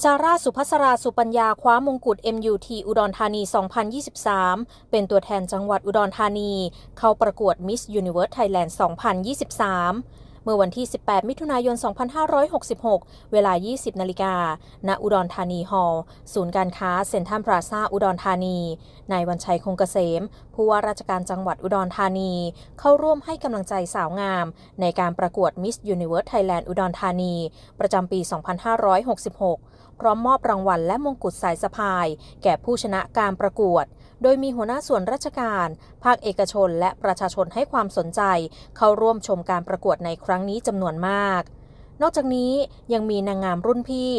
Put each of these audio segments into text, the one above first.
ซาร่าสุภัสราสุปัญญาคว้ามงกุฎ MUT อุดรธานี 2023 เป็นตัวแทนจังหวัดอุดรธานี เข้าประกวด Miss Universe Thailand 2023 เมื่อวันที่ 18 มิถุนายน 2566 เวลา 20 นาฬิกา ณ อุดรธานีฮอลล์ ศูนย์การค้าเซ็นทรัลพลาซาอุดรธานี นายวันชัยคงเกษม ผู้ว่าราชการจังหวัดอุดรธานี เข้าร่วมให้กำลังใจสาวงาม ในการประกวด Miss Universe Thailand อุดรธานี ประจำปี 2566 พร้อมมอบรางวัลและมงกุฎสายสะพาย แก่ผู้ชนะการประกวด โดยมีหัวหน้าส่วนราชการ ภาคเอกชนและประชาชนให้ความสนใจ เข้าร่วมชมการประกวดในครั้งนี้จำนวนมาก นอกจากนี้ยังมีนางงามรุ่นพี่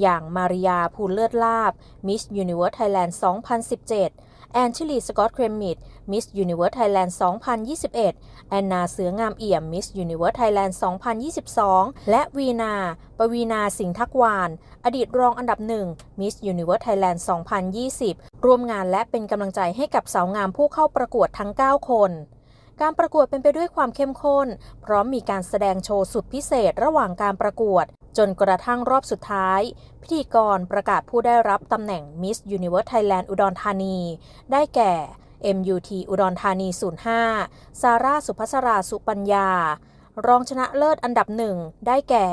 อย่างมาริยาภูลเลือดลาบมิสยูนิเวิร์สไทยแลนด์ 2017 แอนชิลีสกอตเครมมิด Miss Universe Thailand 2021 แอนนาเสืองามเอี่ยม Miss Universe Thailand 2022 และวีนา ปวีนาสิงห์ทักวาน อดีตรองอันดับหนึ่ง Miss Universe Thailand 2020 ร่วมงานและเป็นกำลังใจให้กับสาวงามผู้เข้าประกวดทั้ง 9 คนการประกวดเป็นไปด้วยความเข้มข้น พร้อมมีการแสดงโชว์สุดพิเศษระหว่างการประกวด จนกระทั่งรอบสุดท้าย พิธีกรประกาศผู้ได้รับตำแหน่ง Miss Universe Thailand อุดรธานี ได้แก่ MUT อุดรธานี 05 ซาร่าสุภัสราสุปัญญา รองชนะเลิศอันดับหนึ่งได้แก่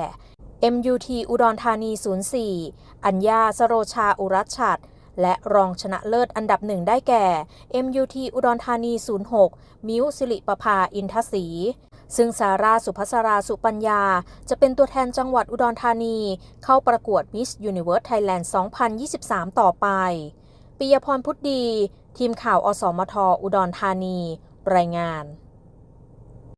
MUT อุดรธานี 04 อัญญาสโรชาอุรัชชัด และรองชนะเลิศอันดับหนึ่งได้แก่ MUT อุดรธานี 06 มิวสิริประภาอินทศรี ซึ่งซาร่าสุภัสราสุปัญญา จะเป็นตัวแทนจังหวัดอุดรธานี เข้าประกวด Miss Universe Thailand 2023 ต่อไป ปิยพรพุทธดี ทีมข่าวอสมท อุดรธานี รายงาน